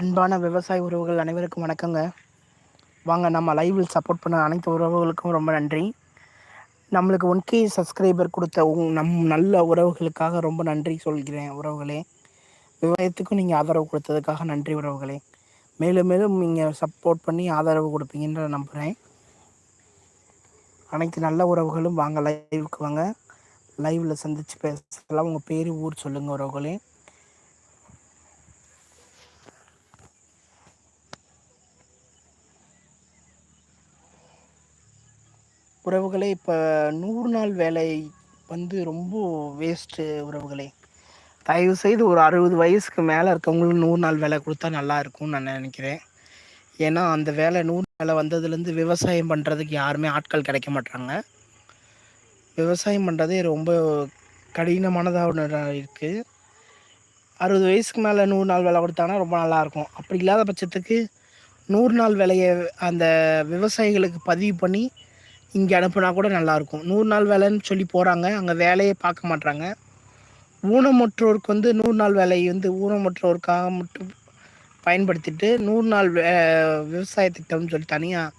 அன்பான விவசாய உறவுகள் அனைவருக்கும் வணக்கங்க. வாங்க நம்ம லைவில் சப்போர்ட் பண்ண அனைத்து உறவுகளுக்கும் ரொம்ப நன்றி. நம்மளுக்கு ஒன் கே சப்ஸ்கிரைபர் கொடுத்த நம் நல்ல உறவுகளுக்காக ரொம்ப நன்றி சொல்கிறேன் உறவுகளே. விவசாயத்துக்கும் நீங்கள் ஆதரவு கொடுத்ததுக்காக நன்றி உறவுகளே. மேலும் மேலும் நீங்கள் சப்போர்ட் பண்ணி ஆதரவு கொடுப்பீங்கன்ற நம்புகிறேன் அனைத்து நல்ல உறவுகளும் வாங்க லைவுக்கு வாங்க. லைவில் சந்தித்து பேசலாம். உங்கள் பேர் ஊர் சொல்லுங்கள் உறவுகளே. உறவுகளே இப்போ நூறு நாள் வேலை வந்து ரொம்ப வேஸ்ட்டு உறவுகளே. தயவுசெய்து ஒரு அறுபது வயசுக்கு மேலே இருக்கவங்களுக்கு நூறு நாள் வேலை கொடுத்தா நல்லா இருக்கும்னு நான் நினைக்கிறேன். ஏன்னா அந்த வேலை நூறு வேலை வந்ததுலேருந்து விவசாயம் பண்ணுறதுக்கு யாருமே ஆட்கள் கிடைக்க மாட்டாங்க விவசாயம் பண்ணுறதே ரொம்ப கடினமானதாக ஒன்று இருக்குது அறுபது வயசுக்கு மேலே நூறு நாள் வேலை கொடுத்தாங்கன்னா ரொம்ப நல்லாயிருக்கும் அப்படி இல்லாத பட்சத்துக்கு நூறு நாள் வேலையை அந்த விவசாயிகளுக்கு பதிவு பண்ணி இங்கே அனுப்புனா கூட நல்லாயிருக்கும் நூறு நாள் வேலைன்னு சொல்லி போகிறாங்க அங்கே வேலையே பார்க்க மாட்றாங்க. ஊனமுற்றோருக்கு வந்து நூறு நாள் வேலை வந்து ஊனமுற்றோருக்காக மட்டும் பயன்படுத்திட்டு நூறு நாள் வே விவசாய திட்டம்னு சொல்லி தனியாக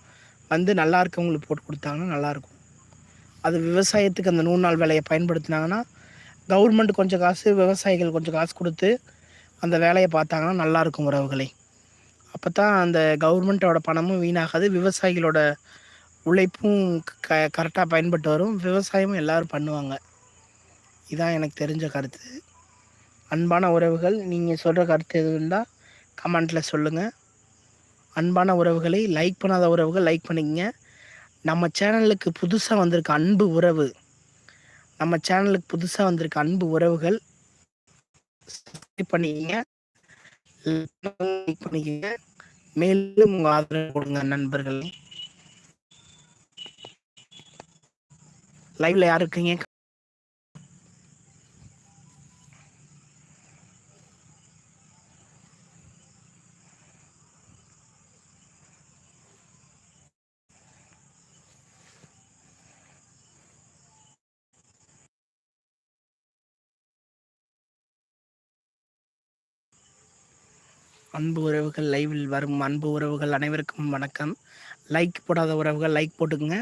வந்து நல்லா இருக்கவங்களுக்கு போட்டு கொடுத்தாங்கன்னா நல்லாயிருக்கும் அது விவசாயத்துக்கு அந்த நூறு நாள் வேலையை பயன்படுத்தினாங்கன்னா கவர்மெண்ட் கொஞ்சம் காசு விவசாயிகள் கொஞ்சம் காசு கொடுத்து அந்த வேலையை பார்த்தாங்கன்னா நல்லாயிருக்கும் உறவுகளை. அப்போ தான் அந்த கவர்மெண்ட்டோட பணமும் வீணாகாது. விவசாயிகளோட உழைப்பும் க கரெக்டாக பயன்பட்டு வரும் விவசாயமும் எல்லோரும் பண்ணுவாங்க. இதான் எனக்கு தெரிஞ்ச கருத்து. அன்பான உறவுகள் நீங்கள் சொல்கிற கருத்து எது இருந்தால் கமெண்ட்டில் சொல்லுங்கள் அன்பான உறவுகளை லைக் பண்ணாத உறவுகள் லைக் பண்ணிக்கங்க. நம்ம சேனலுக்கு புதுசாக வந்திருக்க அன்பு உறவு. நம்ம சேனலுக்கு புதுசாக வந்திருக்க அன்பு உறவுகள் பண்ணிக்கிங்க. லைக் பண்ணிக்கங்க. மேலும் உங்கள் ஆதரவு கொடுங்க நண்பர்களே. லைவ்ல யார் இருக்கீங்க? அன்பு உறவுகள் லைவில் வரும் அன்பு உறவுகள் அனைவருக்கும் வணக்கம். லைக் போடாத உறவுகள் லைக் போட்டுக்குங்க.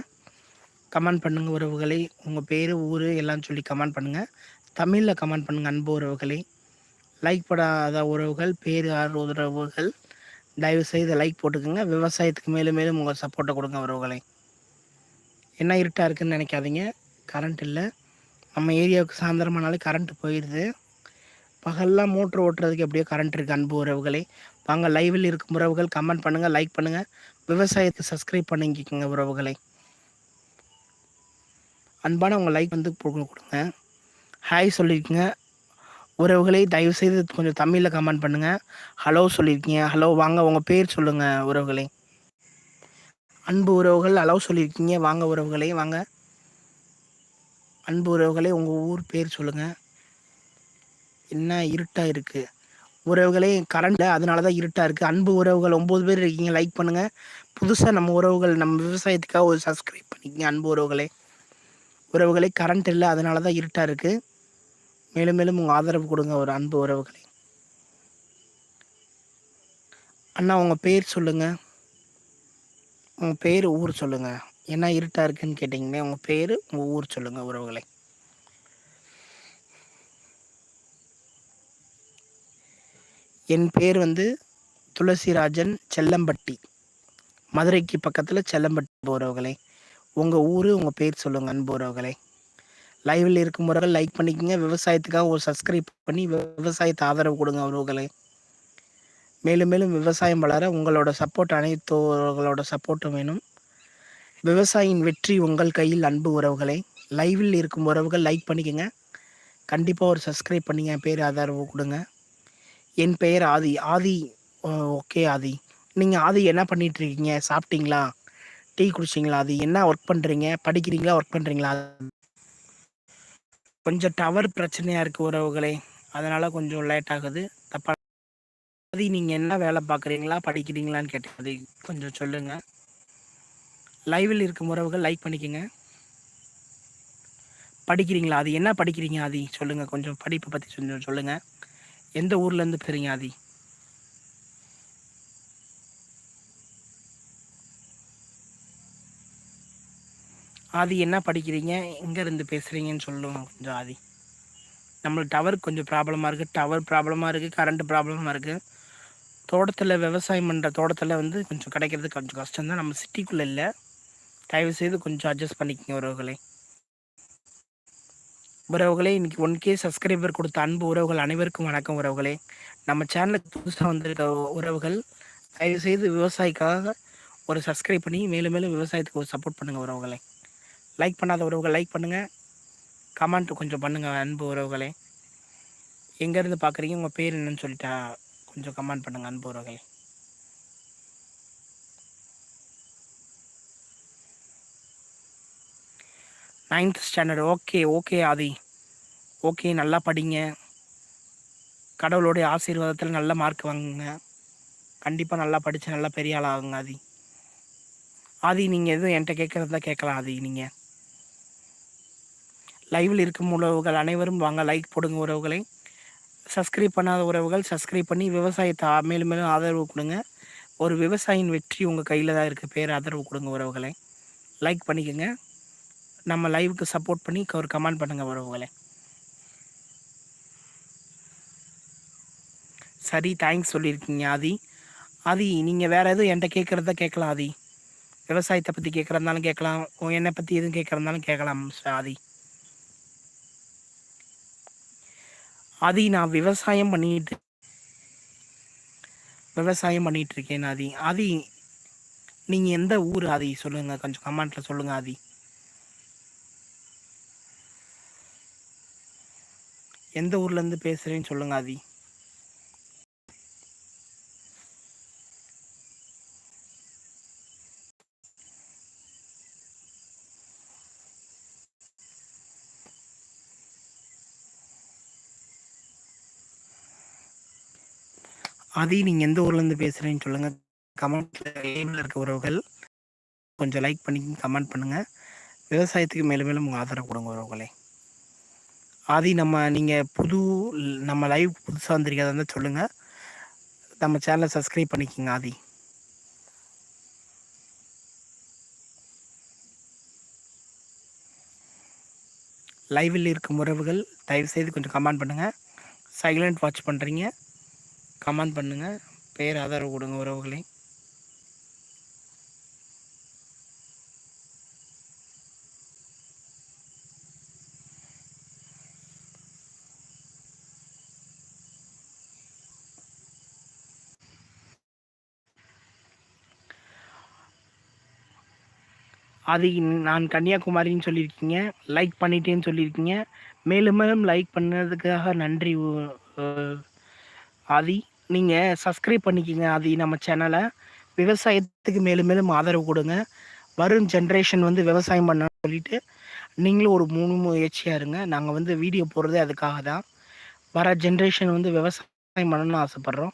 கமெண்ட் பண்ணுங்கள் உறவுகளை. உங்கள் பேர் ஊர் எல்லாம் சொல்லி கமெண்ட் பண்ணுங்கள் தமிழில் கமெண்ட் பண்ணுங்கள் அன்பு உறவுகளை. லைக் போடாத உறவுகள் பேர் ஆறு உறவுகள். தயவு செய்து லைக் போட்டுக்கோங்க. விவசாயத்துக்கு மேலும் மேலும் உங்கள் சப்போர்ட்டை கொடுங்க உறவுகளை. என்ன இருட்டாக இருக்குதுன்னு நினைக்காதீங்க. கரண்ட் இல்லை. நம்ம ஏரியாவுக்கு சாயந்தரமானாலே கரண்ட் போயிடுது பகல்லாம் மோட்ரு ஓட்டுறதுக்கு எப்படியோ கரண்ட் இருக்குது அன்பு உறவுகளை. வாங்க லைவில் இருக்கும் உறவுகள் கமெண்ட் பண்ணுங்கள் லைக் பண்ணுங்கள் விவசாயத்தை சப்ஸ்கிரைப் பண்ணிக்கோங்க உறவுகளை. அன்பான உங்கள் லைக் வந்து கொடுங்க. ஹாய் சொல்லியிருக்கீங்க உறவுகளை தயவுசெய்து கொஞ்சம் தமிழில் கமெண்ட் பண்ணுங்கள் ஹலோ சொல்லியிருக்கீங்க ஹலோ வாங்க உங்கள் பேர் சொல்லுங்கள் உறவுகளை. அன்பு உறவுகள் ஹலோ சொல்லியிருக்கீங்க வாங்க உறவுகளை வாங்க. அன்பு உறவுகளை உங்கள் ஊர் பேர் சொல்லுங்கள் என்ன இருட்டாக இருக்குது உறவுகளே கரண்ட் அதனால தான் இருட்டாக இருக்குது அன்பு உறவுகள் ஒம்பது பேர் இருக்கீங்க லைக் பண்ணுங்கள் புதுசாக நம்ம உறவுகள் நம்ம விவசாயத்துக்காக ஒரு சப்ஸ்கிரைப் பண்ணிக்கங்க அன்பு உறவுகளே. உறவுகளை கரண்ட் இல்லை அதனால தான் இருட்டாக இருக்குது மேலும் மேலும் உங்கள் ஆதரவு கொடுங்க ஒரு அன்பு உறவுகளை. அண்ணா உங்கள் பேர் சொல்லுங்கள் உங்கள் பேர் ஊர் சொல்லுங்கள் என்ன இருட்டாக இருக்குன்னு கேட்டிங்கன்னா உங்கள் பேர் உங்கள் ஊர் சொல்லுங்கள் உறவுகளை. என் பேர் வந்து துளசிராஜன் செல்லம்பட்டி. மதுரைக்கு பக்கத்தில் செல்லம்பட்டி உறவுகளை. உங்கள் ஊர் உங்கள் பேர் சொல்லுங்கள் அன்பு உறவுகளை லைவில் இருக்கும் முறைகள் லைக் பண்ணிக்கோங்க. விவசாயத்துக்காக ஒரு சப்ஸ்கிரைப் பண்ணி விவசாயத்தை ஆதரவு கொடுங்க உறவுகளை. மேலும் மேலும் விவசாயம் வளர உங்களோட சப்போர்ட் அனைத்தோர்களோட சப்போர்ட்டும் வேணும். விவசாயியின் வெற்றி உங்கள் கையில் அன்பு உறவுகளை. லைவில் இருக்கும் உறவுகள் லைக் பண்ணிக்கோங்க. கண்டிப்பாக ஒரு சப்ஸ்கிரைப் பண்ணிங்க என் பேர் ஆதரவு கொடுங்க. என் பெயர் ஆதி. ஆதி ஓகே ஆதி. நீங்கள் ஆதி என்ன பண்ணிகிட்ருக்கீங்க சாப்பிட்டீங்களா? டீ குடிச்சிங்களா? அது என்ன ஒர்க் பண்ணுறீங்க படிக்கிறீங்களா? ஒர்க் பண்ணுறீங்களா கொஞ்சம் டவர் பிரச்சனையாக இருக்குது உறவுகளே. அதனால் கொஞ்சம் லேட் ஆகுது. தப்பாக அது நீங்கள் என்ன வேலை பார்க்குறீங்களா? படிக்கிறீங்களான்னு கேட்டது கொஞ்சம் சொல்லுங்கள் லைவில் இருக்கும் உறவுகள் லைக் பண்ணிக்கோங்க. படிக்கிறீங்களா? அது என்ன படிக்கிறீங்க ஆதி? சொல்லுங்கள் கொஞ்சம் படிப்பை பற்றி கொஞ்சம் சொல்லுங்கள் எந்த ஊர்லேருந்து போகிறீங்க ஆதி? ஆதி என்ன படிக்கிறீங்க? எங்கேருந்து பேசுகிறீங்கன்னு சொல்லுங்க கொஞ்சம் ஆதி. நம்மளுக்கு டவர் கொஞ்சம் ப்ராப்ளமாக இருக்குது டவர் ப்ராப்ளமாக இருக்குது கரண்ட்டு ப்ராப்ளமாக இருக்குது தோட்டத்தில் விவசாயம் பண்ணுற தோட்டத்தில் வந்து கொஞ்சம் கிடைக்கிறது கொஞ்சம் கஷ்டம் தான் நம்ம சிட்டிக்குள்ளே இல்லை. தயவுசெய்து கொஞ்சம் அட்ஜஸ்ட் பண்ணிக்கோங்க உறவுகளை. உறவுகளே இன்றைக்கி ஒன் கே சப்ஸ்கிரைபர் கொடுத்த அன்பு உறவுகள் அனைவருக்கும் வணக்கம் உறவுகளே. நம்ம சேனலுக்கு புதுசாக வந்திருக்க உறவுகள் தயவுசெய்து விவசாயிக்காக ஒரு சப்ஸ்கிரைப் பண்ணி மேலும் மேலும் விவசாயத்துக்கு ஒரு சப்போர்ட் பண்ணுங்கள் உறவுகளை. லைக் பண்ணாத உறவுகள் லைக் பண்ணுங்கள் கமெண்ட் கொஞ்சம் பண்ணுங்கள் அன்பு உறவுகளே. எங்கேருந்து பார்க்குறீங்க உங்கள் பேர் என்னன்னு சொல்லிட்டா கொஞ்சம் கமெண்ட் பண்ணுங்கள் அன்பு உறவுகளே. Ninth standard okay okay Aadhi. Okay நல்லா படிங்க. கடவுளுடைய ஆசீர்வாதத்தில் நல்ல மார்க் வாங்குங்க. கண்டிப்பாக நல்லா படித்து நல்லா பெரிய ஆள் ஆகுங்க ஆதி. ஆதி நீங்கள் எதுவும் என்கிட்ட கேட்குறதா கேட்கலாம் ஆதி நீங்கள் லைவில் இருக்கும் உறவுகள் அனைவரும் வாங்க லைக் போடுங்க உறவுகளை. சப்ஸ்கிரைப் பண்ணாத உறவுகள் சப்ஸ்கிரைப் பண்ணி விவசாயத்தை மேலும் மேலும் ஆதரவு கொடுங்க. ஒரு விவசாயியின் வெற்றி உங்கள் கையில் தான் இருக்குது பேர் ஆதரவு கொடுங்க உறவுகளை. லைக் பண்ணிக்கோங்க. நம்ம லைவுக்கு சப்போர்ட் பண்ணி ஒரு கமெண்ட் பண்ணுங்கள் உறவுகளை. சரி தேங்க்ஸ் சொல்லியிருக்கீங்க ஆதி. ஆதி நீங்கள் வேறு எதுவும் என்கிட்ட கேட்குறத கேட்கலாம் ஆதி. விவசாயத்தை பற்றி கேட்குறதுனாலும் கேட்கலாம் என்னை பற்றி எதுவும் கேட்குறதுனாலும் கேட்கலாம் ஆதி. ஆதி நான் விவசாயம் பண்ணிட்டு விவசாயம் பண்ணிட்டு இருக்கேன் ஆதி. ஆதி நீங்கள் எந்த ஊர் ஆதி? சொல்லுங்கள் கொஞ்சம் கமெண்ட்டில் சொல்லுங்கள் ஆதி. எந்த ஊர்லேருந்து பேசுகிறேன்னு சொல்லுங்கள் ஆதி. ஆதி நீங்கள் எந்த ஊர்லேருந்து பேசுகிறேன்னு சொல்லுங்கள் கமெண்ட்டில் இருக்க உறவுகள். கொஞ்சம் லைக் பண்ணி கமெண்ட் பண்ணுங்கள் விவசாயத்துக்கு மேலும் மேலும் உங்கள் ஆதரவு கொடுங்க உறவுகளே. ஆதி நம்ம நீங்கள் புது நம்ம லைவ் புதுசாக வந்திருக்கிறதா இருந்தால் சொல்லுங்கள் நம்ம சேனலை சப்ஸ்கிரைப் பண்ணிக்கோங்க ஆதி. லைவில் இருக்கும் உறவுகள் தயவுசெய்து கொஞ்சம் கமெண்ட் பண்ணுங்கள் சைலண்ட் வாட்ச் பண்ணுறீங்க கமெண்ட் பண்ணுங்கள் பேர் ஆதரவு கொடுங்க உறவுகளை. அது நான் கன்னியாகுமரின்னு சொல்லியிருக்கீங்க. லைக் பண்ணிட்டேன்னு சொல்லியிருக்கீங்க. மேலும் மேலும் லைக் பண்ணதுக்காக நன்றி ஆதி நீங்கள் சப்ஸ்கிரைப் பண்ணிக்கோங்க ஆதி நம்ம சேனலை விவசாயத்துக்கு மேலும் மேலும் ஆதரவு கொடுங்க. வரும் ஜென்ரேஷன் வந்து விவசாயம் பண்ண சொல்லிட்டு நீங்களும் ஒரு மூணு முயற்சியாக இருங்க. நாங்கள் வந்து வீடியோ போடுறதே அதுக்காக தான். வர ஜென்ரேஷன் வந்து விவசாயம் பண்ணணும்னு ஆசைப்பட்றோம்.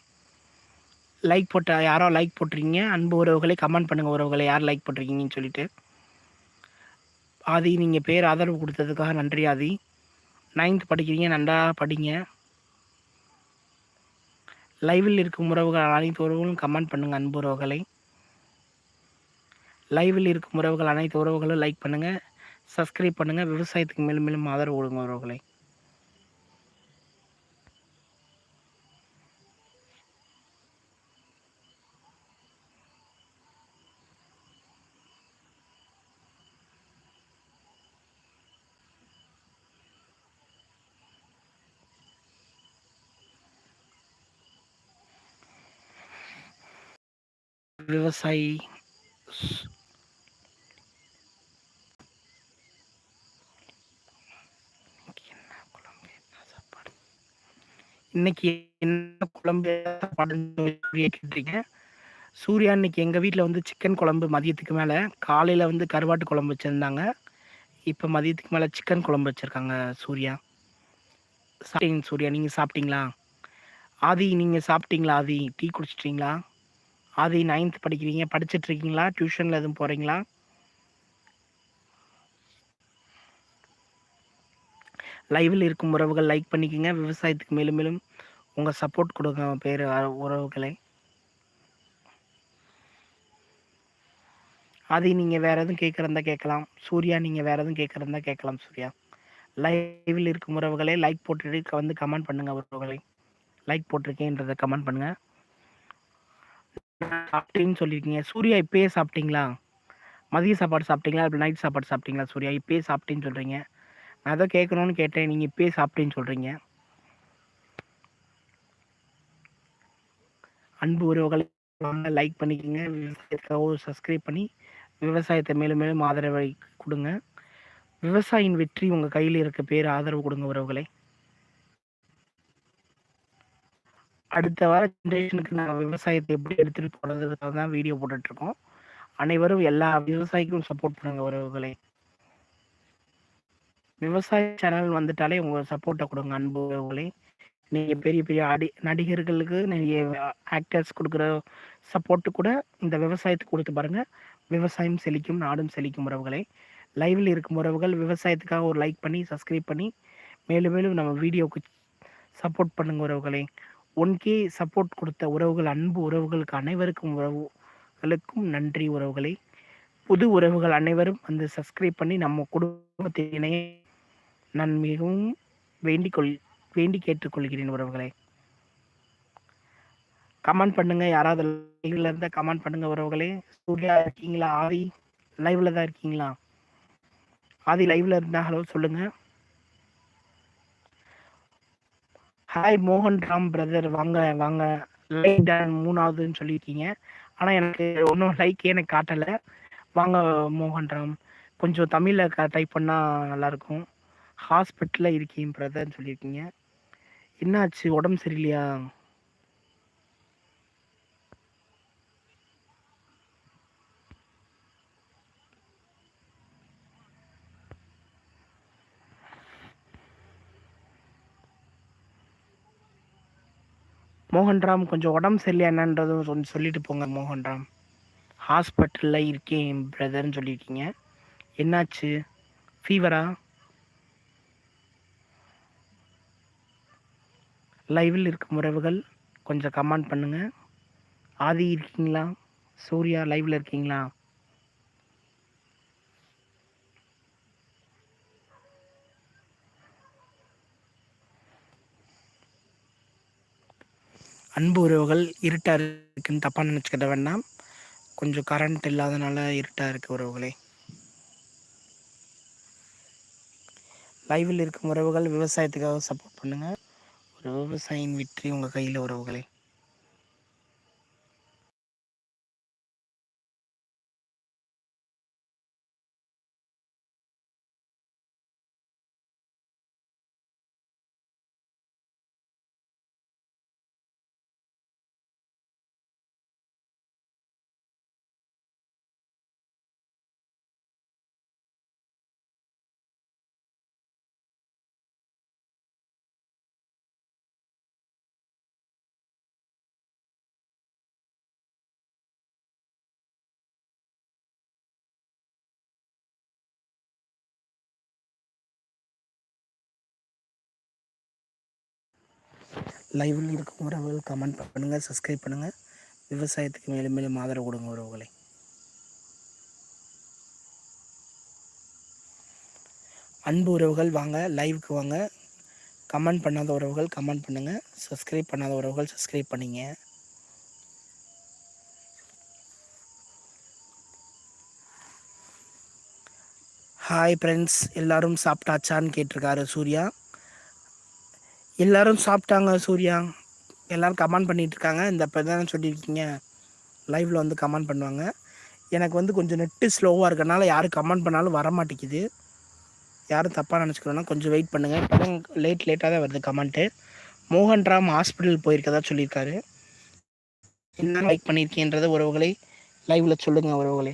லைக் போட்ட யாரோ லைக் போட்டிருக்கீங்க? அன்பு உறவுகளை கமெண்ட் பண்ணுங்கள் உறவுகளை யார் லைக் போட்டிருக்கீங்கன்னு சொல்லிட்டு. ஆதி நீங்கள் பேர் ஆதரவு கொடுத்ததுக்காக நன்றி ஆதி. நைன்த் படிக்கிறீங்க நன்றா படிங்க. லைவில் இருக்கும் உறவுகள் அனைத்து உறவுகளும் கமெண்ட் பண்ணுங்கள் அன்பு உறவுகளை. லைவில் இருக்கும் உறவுகள் அனைத்து உறவுகளும் லைக் பண்ணுங்கள் சப்ஸ்கிரைப் பண்ணுங்கள் விவசாயத்துக்கு மேலும் மேலும் ஆதரவு கொடுங்க உறவுகளை. விவசாயி இன்னைக்கு என்ன குழம்பு? கேட்டிருக்கேன் சூர்யா இன்னைக்கு எங்கள் வீட்டில் வந்து சிக்கன் குழம்பு மதியத்துக்கு மேலே. காலையில் வந்து கருவாட்டு குழம்பு வச்சுருந்தாங்க. இப்போ மதியத்துக்கு மேலே சிக்கன் குழம்பு வச்சுருக்காங்க சூர்யா. சாப்பிட்டீங்க சூர்யா நீங்கள் சாப்பிட்டீங்களா? ஆதி நீங்கள் சாப்பிட்டீங்களா ஆதி? டீ குடிச்சிட்டிங்களா? ஆதி நைன்த் படிக்கிறீங்க படிச்சுட்டு இருக்கீங்களா டியூஷனில் எதுவும் போகிறீங்களா லைவில் இருக்கும் உறவுகள் லைக் பண்ணிக்கோங்க. விவசாயத்துக்கு மேலும் மேலும் உங்கள் சப்போர்ட் கொடுங்க பேர் உறவுகளை. அது நீங்கள் வேறு எதுவும் கேட்குறதா கேட்கலாம். சூர்யா நீங்கள் வேறு எதுவும் கேட்குறதா கேட்கலாம் சூர்யா. லைவில் இருக்கும் உறவுகளே லைக் போட்டுட்டு வந்து கமெண்ட் பண்ணுங்கள் உறவுகளை. லைக் போட்டிருக்கேன்றதை கமெண்ட் பண்ணுங்கள் சாப்பிட்டேன்னு சொல்லியிருக்கீங்க. சூர்யா இப்பயே சாப்பிட்டீங்களா? மதிய சாப்பாடு சாப்பிட்டீங்களா? இல்லை நைட் சாப்பாடு சாப்பிட்டீங்களா சூர்யா? இப்பயே சாப்பிட்டேன்னு சொல்கிறீங்க நான் ஏதோ கேட்கணும்னு கேட்டேன். நீங்கள் இப்பயே சாப்பிட்டேன்னு சொல்கிறீங்க அன்பு உறவுகளை லைக் பண்ணிக்கோங்க. விவசாயத்துக்காக சப்ஸ்கிரைப் பண்ணி விவசாயத்தை மேலும் மேலும் ஆதரவை கொடுங்க. விவசாயியின் வெற்றி உங்கள் கையில் இருக்க பேர். ஆதரவு கொடுங்க உறவுகளை. அடுத்த வார ஜென்ரேஷனுக்கு நாங்கள் விவசாயத்தை எப்படி எடுத்துகிட்டு போகிறதுக்காக தான் வீடியோ போட்டுட்ருக்கோம். அனைவரும் எல்லா விவசாயிக்கும் சப்போர்ட் பண்ணுங்க உறவுகளை. விவசாய சேனல் வந்துட்டாலே உங்கள் சப்போர்ட்டை கொடுங்க அன்பு உறவுகளை. நீங்கள் பெரிய பெரிய அடி நடிகர்களுக்கு நீங்கள் ஆக்டர்ஸ் கொடுக்குற சப்போர்ட்டு கூட இந்த விவசாயத்துக்கு கொடுத்து பாருங்கள் விவசாயம் செழிக்கும் நாடும் செழிக்கும் உறவுகளை. லைவில் இருக்கும் உறவுகள் விவசாயத்துக்காக ஒரு லைக் பண்ணி சப்ஸ்கிரைப் பண்ணி மேலும் மேலும் நம்ம வீடியோவுக்கு சப்போர்ட் பண்ணுங்க உறவுகளை. ஒன் கே சப்போர்ட் கொடுத்த உறவுகள் அன்பு உறவுகளுக்கு அனைவருக்கும் உறவுகளுக்கும் நன்றி உறவுகளை. புது உறவுகள் அனைவரும் வந்து சப்ஸ்கிரைப் பண்ணி நம்ம குடும்பத்தினை நான் மிகவும் வேண்டிக் கொள் வேண்டி கேட்டுக்கொள்கிறேன் உறவுகளை. கமெண்ட் பண்ணுங்க யாராவது லைவ்ல இருந்தால் கமெண்ட் பண்ணுங்க உறவுகளே. சூர்யா இருக்கீங்களா? ஆதி லைவ்ல தான் இருக்கீங்களா? ஆதி லைவ்ல இருந்தா ஹலோ சொல்லுங்கள் ஹாய் மோகன் ராம் பிரதர் வாங்க வாங்க. லைக் டான் மூணாவதுன்னு சொல்லியிருக்கீங்க ஆனால் எனக்கு ஒன்றும் லைக் எனக்கு காட்டலை. வாங்க மோகன் ராம் கொஞ்சம் தமிழில் டைப் பண்ணால் நல்லாயிருக்கும் ஹாஸ்பிட்டலில் இருக்கீங்க பிரதர்னு சொல்லியிருக்கீங்க என்னாச்சு? உடம்பு சரியில்லையா? மோகன்ராம் கொஞ்சம் உடம்பு சரியில்லை என்னன்றதும் கொஞ்சம் சொல்லிட்டு போங்க மோகன்ராம். ஹாஸ்பிட்டலில் இருக்கேன் பிரதர்னு சொல்லியிருக்கீங்க. என்னாச்சு? ஃபீவரா லைவில் இருக்கும் உறவுகள் கொஞ்சம் கமெண்ட் பண்ணுங்கள் ஆதி இருக்கீங்களா? சூர்யா லைவில் இருக்கீங்களா? அன்பு உறவுகள் இருட்டாக இருக்குன்னு தப்பாக நினச்சிக்கிட்ட வேண்டாம். கொஞ்சம் கரண்ட் இல்லாதனால இருட்டாக இருக்குது உறவுகளே. லைவில் இருக்கும் உறவுகள் விவசாயத்துக்காக சப்போர்ட் பண்ணுங்கள் ஒரு விவசாயியின் வெற்றி உங்கள் கையில் உறவுகளே. லைவில் இருக்கும் உறவுகள் கமெண்ட் பண்ணுங்கள் சப்ஸ்கிரைப் பண்ணுங்கள் விவசாயத்துக்கு மேலும் மேலும் ஆதரவு கொடுங்க உறவுகளை. அன்பு உறவுகள் வாங்க லைவுக்கு வாங்க. கமெண்ட் பண்ணாத உறவுகள் கமெண்ட் பண்ணுங்கள் சப்ஸ்கிரைப் பண்ணாத உறவுகள் சப்ஸ்கிரைப் பண்ணிங்க. ஹாய் ஃப்ரெண்ட்ஸ் எல்லோரும் சாப்பிட்டாச்சான்னு கேட்டிருக்காரு சூர்யா. எல்லாரும் சாப்பிட்டாங்க சூர்யா. எல்லோரும் கமெண்ட் பண்ணிகிட்ருக்காங்க இந்த இப்போ தான் சொல்லியிருக்கீங்க. லைவில் வந்து கமெண்ட் பண்ணுவாங்க. எனக்கு வந்து கொஞ்சம் நெட்டு ஸ்லோவாக இருக்கனால யாரும் கமெண்ட் பண்ணாலும் வர மாட்டேங்குது யாரும் தப்பாக நினச்சிக்கிறோன்னா கொஞ்சம் வெயிட் பண்ணுங்கள் இப்போ தான் லேட் லேட்டாக தான் வருது கமெண்ட்டு மோகன் ராம் ஹாஸ்பிட்டல் போயிருக்கதா சொல்லியிருக்காரு. என்ன லைக் பண்ணியிருக்கேன்றதை உறவுகளை லைவில் சொல்லுங்கள் உறவுகளை.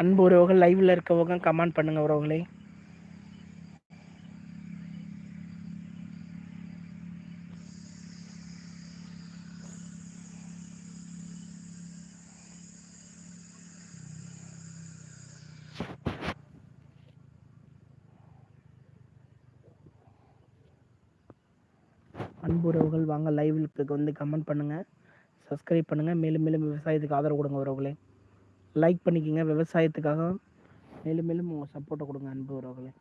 அன்பு உறவுகள் லைவில் இருக்கவங்க கமெண்ட் பண்ணுங்கள் உறவுகளே அன்புறவுகள் வாங்க லைவுக்கு வந்து கமெண்ட் பண்ணுங்கள் சப்ஸ்கிரைப் பண்ணுங்கள் மேலும் மேலும் விவசாயத்துக்கு ஆதரவு கொடுங்க உறவுகளே லைக் பண்ணிக்கோங்க விவசாயத்துக்காக. மேலும் மேலும் உங்கள் சப்போர்ட்டை கொடுங்க அன்பு உறவுகளை.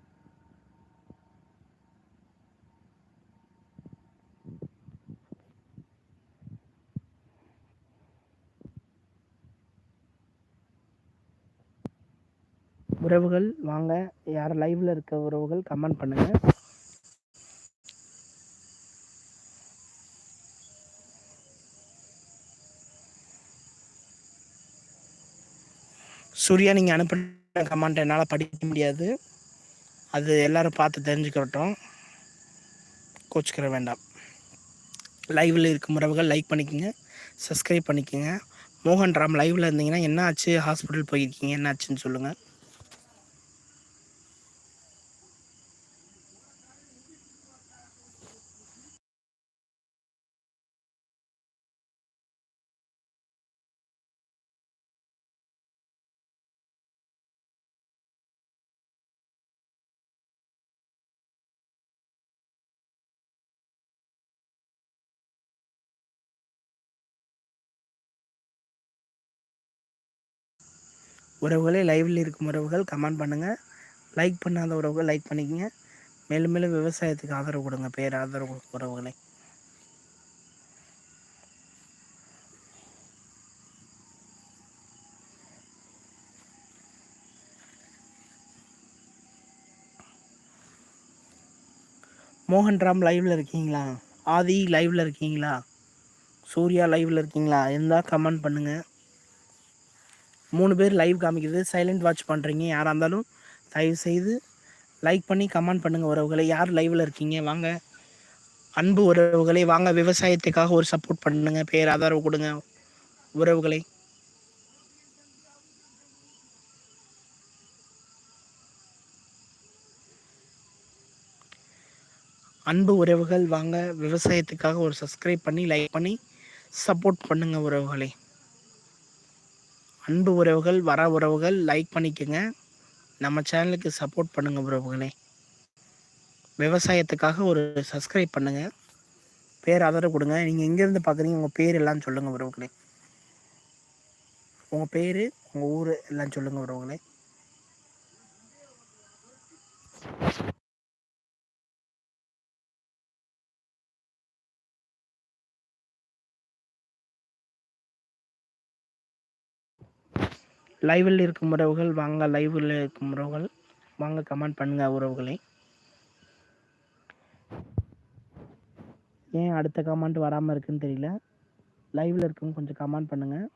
உறவுகள் வாங்க. யார் லைவில் இருக்க உறவுகள் கமெண்ட் பண்ணுங்கள் சூர்யா நீங்கள் அனுப்பின கமெண்ட் என்னால் படிக்க முடியாது. அது எல்லோரும் பார்த்து தெரிஞ்சுக்கிறட்டும். கோச்சிக்கிற வேண்டாம். லைவில் இருக்கும் உறவுகள் லைக் பண்ணிக்கோங்க. சப்ஸ்கிரைப் பண்ணிக்கோங்க. மோகன் ராம் லைவில் இருந்தீங்கன்னா என்ன ஆச்சு? ஹாஸ்பிட்டல் போயிருக்கீங்க என்ன ஆச்சுன்னு சொல்லுங்கள் உறவுகளே லைவில் இருக்கும் உறவுகள் கமெண்ட் பண்ணுங்கள் லைக் பண்ணாத உறவுகள் லைக் பண்ணிக்கங்க. மேலும் மேலும் விவசாயத்துக்கு ஆதரவு கொடுங்க பேர் ஆதரவு உறவுகளை. மோகன் ராம் லைவில் இருக்கீங்களா? ஆதி லைவில் இருக்கீங்களா? சூர்யா லைவில் இருக்கீங்களா? இருந்தால் கமெண்ட் பண்ணுங்கள் மூணு பேர் லைவ் காமிக்கிறது சைலண்ட் வாட்ச் பண்ணுறீங்க யாராக இருந்தாலும் தயவு செய்து லைக் பண்ணி கமெண்ட் பண்ணுங்கள் உறவுகளை. யார் லைவில் இருக்கீங்க வாங்க. அன்பு உறவுகளை வாங்க. விவசாயத்துக்காக ஒரு சப்போர்ட் பண்ணுங்கள் பேர் ஆதரவு கொடுங்க உறவுகளை. அன்பு உறவுகள் வாங்க. விவசாயத்துக்காக ஒரு சப்ஸ்கிரைப் பண்ணி லைக் பண்ணி சப்போர்ட் பண்ணுங்கள் உறவுகளை. அன்பு உறவுகள் வர உறவுகள் லைக் பண்ணிக்கோங்க. நம்ம சேனலுக்கு சப்போர்ட் பண்ணுங்கள் உறவுகளே விவசாயத்துக்காக ஒரு சப்ஸ்கிரைப் பண்ணுங்கள் பேர் ஆதரவு கொடுங்க. நீங்கள் எங்கேருந்து பார்க்குறீங்க உங்கள் பேர் எல்லாம் சொல்லுங்கள் உறவுகளே உங்கள் பேர் உங்கள் ஊர் எல்லாம் சொல்லுங்கள் உறவுகளே லைவில் இருக்கும் உறவுகள் வாங்க லைவில் இருக்கும் உறவுகள். வாங்க கமெண்ட் பண்ணுங்க உறவுகளை. ஏன் அடுத்த கமெண்ட் வராமல் இருக்குன்னு தெரியல? லைவில் இருக்கும் கொஞ்சம் கமெண்ட் பண்ணுங்கள்